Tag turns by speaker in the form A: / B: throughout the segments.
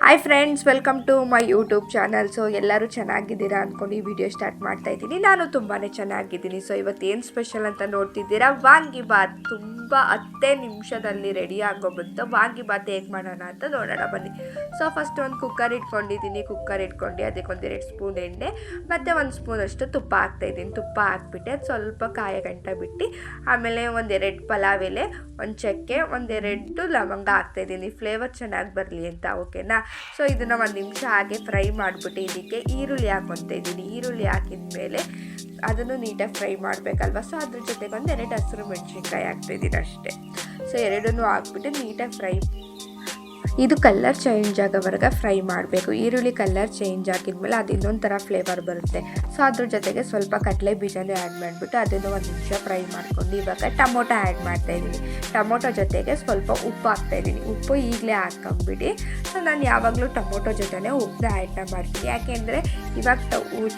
A: Hi friends welcome to my YouTube channel so ಎಲ್ಲರೂ ಚೆನ್ನಾಗಿದ್ದೀರಾ ಅಂದ್ಕೊಂಡು ಈ ವಿಡಿಯೋ ಸ್ಟಾರ್ಟ್ ಮಾಡ್ತಾ ಇದ್ದೀನಿ. ನಾನು ತುಂಬಾ ಚೆನ್ನಾಗಿದ್ದೀನಿ. ಸೊ ಇವತ್ತು ಏನು ಸ್ಪೆಷಲ್ ಅಂತ ನೋಡ್ತಿದ್ದೀರಾ? ವಾಂಗಿ ಬಾತ್ ತುಂಬ ಹತ್ತೇ ನಿಮಿಷದಲ್ಲಿ ರೆಡಿ ಆಗೋಬಂತು ವಾಂಗಿ ಬಾತ್ ಹೇಗೆ ಮಾಡೋಣ ಅಂತ ನೋಡೋಣ, ಬನ್ನಿ. ಸೊ ಫಸ್ಟ್ ಒಂದು ಕುಕ್ಕರ್ ಇಟ್ಕೊಂಡಿದ್ದೀನಿ. ಕುಕ್ಕರ್ ಇಟ್ಕೊಂಡು ಅದಕ್ಕೆ ಒಂದೆರಡು ಸ್ಪೂನ್ ಎಣ್ಣೆ, ಮತ್ತು ಒಂದು ಸ್ಪೂನ್ ಅಷ್ಟು ತುಪ್ಪ ಹಾಕ್ತಾಯಿದ್ದೀನಿ ತುಪ್ಪ ಹಾಕ್ಬಿಟ್ಟು ಅದು ಸ್ವಲ್ಪ ಕಾಯ ಗಂಟ ಬಿಟ್ಟು, ಆಮೇಲೆ ಒಂದೆರಡು ಪಲಾವ್ ಎಲೆ, ಒಂದು ಚಕ್ಕೆ ಒಂದೆರಡು ಲವಂಗ ಹಾಕ್ತಾಯಿದ್ದೀನಿ ಫ್ಲೇವರ್ ಚೆನ್ನಾಗಿ ಬರಲಿ ಅಂತ ಓಕೆನಾ ಸೊ ಇದನ್ನು ಒಂದು ನಿಮಿಷ ಹಾಗೆ ಫ್ರೈ ಮಾಡಿಬಿಟ್ಟು ಇದಕ್ಕೆ ಈರುಳ್ಳಿ ಹಾಕ್ಕೊತಾ ಇದ್ದೀನಿ. ಈರುಳ್ಳಿ ಹಾಕಿದ ಮೇಲೆ ಅದನ್ನು ನೀಟಾಗಿ ಫ್ರೈ ಮಾಡಬೇಕಲ್ವ? ಸೊ ಅದ್ರ ಜೊತೆಗೆ ಒಂದು ಎರಡು ಹಸಿರು ಮೆಣಸಿನ್ಕಾಯಿ ಹಾಕ್ತಾಯಿದ್ದೀನಿ ಅಷ್ಟೇ. ಸೊ ಎರಡನ್ನೂ ಹಾಕ್ಬಿಟ್ಟು ನೀಟಾಗಿ ಫ್ರೈ ಇದು ಕಲರ್ ಚೇಂಜ್ ಆಗೋವರೆಗೆ ಫ್ರೈ ಮಾಡಬೇಕು. ಈರುಳ್ಳಿ ಕಲರ್ ಚೇಂಜ್ ಆಗಿದ್ಮೇಲೆ ಅದು ಇನ್ನೊಂದು ಥರ ಫ್ಲೇವರ್ ಬರುತ್ತೆ. ಸೊ ಅದ್ರ ಜೊತೆಗೆ ಸ್ವಲ್ಪ ಕಡಲೆ ಬೀಜನೂ ಆ್ಯಡ್ ಮಾಡಿಬಿಟ್ಟು ಅದನ್ನು ಒಂದು ನಿಮಿಷ ಫ್ರೈ ಮಾಡ್ಕೊಂಡು ಇವಾಗ ಟೊಮೊಟೊ ಆ್ಯಡ್ ಮಾಡ್ತಾಯಿದ್ದೀನಿ ಟೊಮೊಟೊ ಜೊತೆಗೆ ಸ್ವಲ್ಪ ಉಪ್ಪು ಹಾಕ್ತಾಯಿದ್ದೀನಿ ಉಪ್ಪು ಈಗಲೇ ಹಾಕೊಂಬಿಡಿ ಸೊ ನಾನು ಯಾವಾಗಲೂ ಟೊಮೊಟೊ ಜೊತೆನೇ ಉಪ್ಪನ್ನ ಆ್ಯಡ್ನ ಮಾಡ್ತೀನಿ. ಯಾಕೆಂದರೆ ಇವಾಗ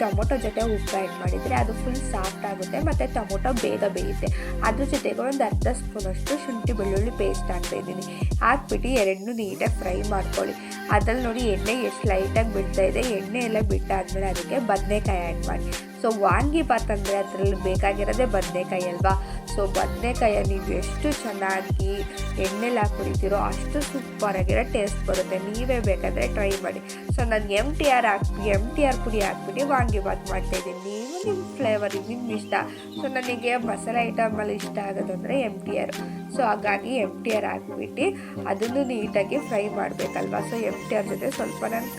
A: ಟೊಮೊಟೊ ಜೊತೆ ಉಪ್ಪು ಆ್ಯಡ್ ಮಾಡಿದರೆ ಅದು ಫುಲ್ ಸಾಫ್ಟ್ ಆಗುತ್ತೆ ಮತ್ತು ಟೊಮೊಟೊ ಬೇಗ ಬೇಯುತ್ತೆ. ಅದ್ರ ಜೊತೆಗೆ ಒಂದು ಅರ್ಧ ಸ್ಪೂನಷ್ಟು ಶುಂಠಿ ಬೆಳ್ಳುಳ್ಳಿ ಪೇಸ್ಟ್ ಹಾಕ್ತಾ ಇದ್ದೀನಿ. ಹಾಕ್ಬಿಟ್ಟು ಎರಡನ್ನೂ ನೀಟಾಗಿ ಫ್ರೈ ಮಾಡ್ಕೊಳ್ಳಿ. ಅದ್ರಲ್ಲಿ ನೋಡಿ ಎಣ್ಣೆ ಎಷ್ಟು ಲೈಟಾಗಿ ಬಿಡ್ತಾ ಇದೆ. ಎಣ್ಣೆ ಎಲ್ಲ ಬಿಟ್ಟಾದ್ಮೇಲೆ ಅದಕ್ಕೆ ಬದನೆಕಾಯಿ ಆ್ಯಡ್ ಮಾಡಿ. ಸೊ ವಾಂಗಿ ಬಾತ್ ಅಂದರೆ ಅದರಲ್ಲಿ ಬೇಕಾಗಿರೋದೇ ಬದನೆಕಾಯಿ ಅಲ್ವಾ? ಸೊ ಬದನೆಕಾಯ ನೀವು ಎಷ್ಟು ಚೆನ್ನಾಗಿ ಎಣ್ಣೆಲಿ ಹಾಕಿ ಕುಡಿತೀರೋ ಅಷ್ಟು ಸೂಪರಾಗಿರೋ ಟೇಸ್ಟ್ ಬರುತ್ತೆ. ನೀವೇ ಬೇಕಾದರೆ ಟ್ರೈ ಮಾಡಿ. ಸೊ ನಾನು ಎಂ ಟಿ ಆರ್ ಹಾಕಿ ಎಂ ಟಿ ಆರ್ ಪುಡಿ ಹಾಕ್ಬಿಟ್ಟು ವಾಂಗಿ ಬಾತ್ ಮಾಡ್ತಾಯಿದ್ದೀನಿ ನೀವು ನಿಮ್ಮ ಫ್ಲೇವರ್ ನಿಮ್ಮ ಇಷ್ಟ. ಸೊ ನನಗೆ ಮಸಾಲೆ ಐಟಮಲ್ಲಿ ಇಷ್ಟ ಆಗೋದಂದರೆ ಎಂ ಟಿ ಆರ್ ಸೊ ಹಾಗಾಗಿ ಎಂ ಟಿ ಆರ್ ಹಾಕ್ಬಿಟ್ಟು ಅದನ್ನು ನೀಟಾಗಿ ಫ್ರೈ ಮಾಡಬೇಕಲ್ವಾ? ಸೊ ಎಂ ಟಿ ಆರ್ ಜೊತೆ ಸ್ವಲ್ಪ ನಾನು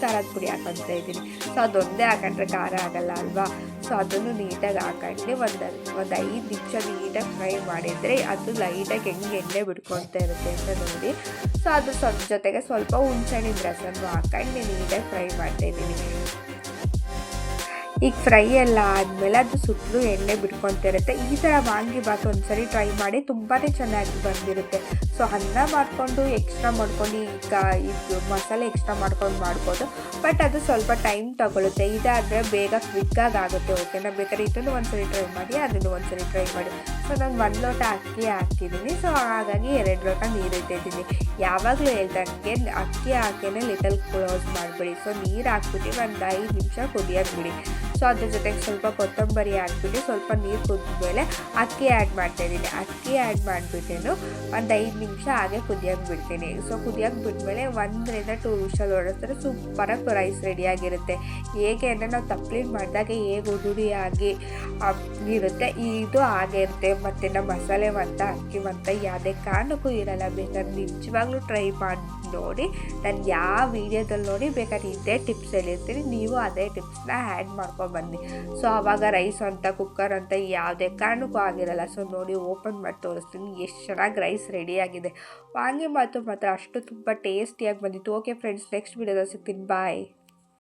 A: ಖಾರದ ಪುಡಿ ಹಾಕೊತಾ ಇದ್ದೀನಿ. ಸೊ ಅದೊಂದೇ ಹಾಕೊಂಡ್ರೆ ಖಾರ ಆಗಲ್ಲ ಅಲ್ವಾ ಸೊ ಅದನ್ನು ನೀಟಾಗಿ ಹಾಕೊಂಡು ಒಂದು ಒಂದು ಐದು ನಿಮಿಷ ನೀಟಾಗಿ ಫ್ರೈ ಮಾಡಿದರೆ ಅದು ಲೈಟಾಗಿ ಹೆಂಗೆ ಎಣ್ಣೆ ಬಿಡ್ಕೊಳ್ತಾ ಇರುತ್ತೆ ಅಂತ ನೋಡಿ. ಸೊ ಅದು ಸ್ವಲ್ಪ ಜೊತೆಗೆ ಸ್ವಲ್ಪ ಹುಣ್ಸೆಹಣ್ಣಿನ ರಸನ್ನು ಹಾಕೊಂಡು ನೀಟಾಗಿ ಫ್ರೈ ಮಾಡ್ತಾಯಿದ್ದೀನಿ ಈಗ ಫ್ರೈ ಎಲ್ಲ ಆದಮೇಲೆ ಅದು ಸುತ್ತಲೂ ಎಣ್ಣೆ ಬಿಟ್ಕೊತಿರುತ್ತೆ ಈ ಥರ ವಾಂಗಿ ಬಾತ್ ಒಂದ್ಸರಿ ಟ್ರೈ ಮಾಡಿ ತುಂಬಾ ಚೆನ್ನಾಗಿ ಬಂದಿರುತ್ತೆ. ಸೊ ಅನ್ನ ಮಾಡಿಕೊಂಡು ಎಕ್ಸ್ಟ್ರಾ ಮಾಡ್ಕೊಂಡು ಈಗ ಇದು ಮಸಾಲೆ ಎಕ್ಸ್ಟ್ರಾ ಮಾಡ್ಕೊಂಡು ಮಾಡ್ಬೋದು. ಬಟ್ ಅದು ಸ್ವಲ್ಪ ಟೈಮ್ ತಗೊಳುತ್ತೆ. ಇದಾದರೆ ಬೇಗ ಕ್ವಿಕ್ಕಾಗಿ ಆಗುತ್ತೆ ಓಕೆನಾ ಬೇಕಾದ್ರೆ ಇದನ್ನು ಒಂದ್ಸರಿ ಟ್ರೈ ಮಾಡಿ, ಅದನ್ನು ಒಂದ್ಸರಿ ಟ್ರೈ ಮಾಡಿ. ಸೊ ನಾನು ಒಂದು ಲೋಟ ಅಕ್ಕಿ ಹಾಕಿದ್ದೀನಿ. ಸೊ ಹಾಗಾಗಿ ಎರಡು ಲೋಟ ನೀರು ಇಟ್ಟಿದ್ದೀನಿ. ಯಾವಾಗಲೂ ಹೇಳ್ದಂಗೆ ಅಕ್ಕಿ ಹಾಕಿನೇ ಲಿಟಲ್ ಕ್ಲೋಸ್ ಮಾಡಿಬಿಡಿ. ಸೊ ನೀರು ಹಾಕ್ಬಿಟ್ಟು ಒಂದು ಐದು ನಿಮಿಷ ಕುದಿಯೋಕೆ ಬಿಡಿ. ಸೊ ಅದ್ರ ಜೊತೆಗೆ ಸ್ವಲ್ಪ ಕೊತ್ತಂಬರಿ ಹಾಕ್ಬಿಟ್ಟು ಸ್ವಲ್ಪ ನೀರು ಕುದಿದ್ಮೇಲೆ ಅಕ್ಕಿ ಆ್ಯಡ್ ಮಾಡ್ತಾಯಿದ್ದೀನಿ ಅಕ್ಕಿ ಆ್ಯಡ್ ಮಾಡಿಬಿಟ್ಟೇನು ಒಂದು ಐದು ನಿಮಿಷ ಹಾಗೆ ಕುದಿಯೋಕೆ ಬಿಡ್ತೀನಿ. ಸೊ ಕುದಿಯೋಕೆ ಬಿಟ್ಮೇಲೆ ಒಂದರಿಂದ ಟೂ ವಿಷಲ್ ಓಡಿಸ್ತಾರೆ ಸೂಪರಾಗಿ ರೈಸ್ ರೆಡಿಯಾಗಿರುತ್ತೆ ಹೇಗೆ ಅಂದರೆ ನಾವು ತಪ್ಲಿನ ಮಾಡಿದಾಗ ಹೇಗೆ ಉದುರಿಯಾಗಿ ಇರುತ್ತೆ, ಇದು ಹಾಗೆ ಇರುತ್ತೆ. ಮತ್ತು ನಮ್ಮ ಮಸಾಲೆ ಮಂತ ಅಕ್ಕಿ ಮಂತ ಯಾವುದೇ ಕಾರಣಕ್ಕೂ ಇರಲ್ಲ. ಬೇಕಾದ್ರೆ ನಿಜವಾಗ್ಲೂ ಟ್ರೈ ಮಾಡಿ ನೋಡಿ, ನಾನು ಯಾವ ವೀಡಿಯೋದಲ್ಲಿ ನೋಡಿ ಬೇಕಾದ್ರೆ ಇದೇ ಟಿಪ್ಸ್ ಹೇಳಿರ್ತೀನಿ. ನೀವು ಅದೇ ಟಿಪ್ಸ್ನ ಆ್ಯಡ್ ಮಾಡ್ಕೊಬನ್ನಿ ಬನ್ನಿ. ಸೊ ಆವಾಗ ರೈಸ್ ಅಂತ ಕುಕ್ಕರ್ ಅಂತ ಯಾವುದೇ ಕಾರಣಕ್ಕೂ ಆಗಿರಲ್ಲ. ಸೊ ನೋಡಿ ಓಪನ್ ಮಾಡಿ ತೋರಿಸ್ತೀನಿ. ಎಷ್ಟು ಚೆನ್ನಾಗಿ ರೈಸ್ ರೆಡಿಯಾಗಿದೆ ವಾಂಗಿ ಮಾತು ಮಾತ್ರ ಅಷ್ಟು ತುಂಬ ಟೇಸ್ಟಿಯಾಗಿ ಬಂದಿತ್ತು. ಓಕೆ ಫ್ರೆಂಡ್ಸ್ ನೆಕ್ಸ್ಟ್ ವೀಡಿಯೋದಲ್ಲಿ ಸಿಗ್ತೀನಿ. ಬಾಯ್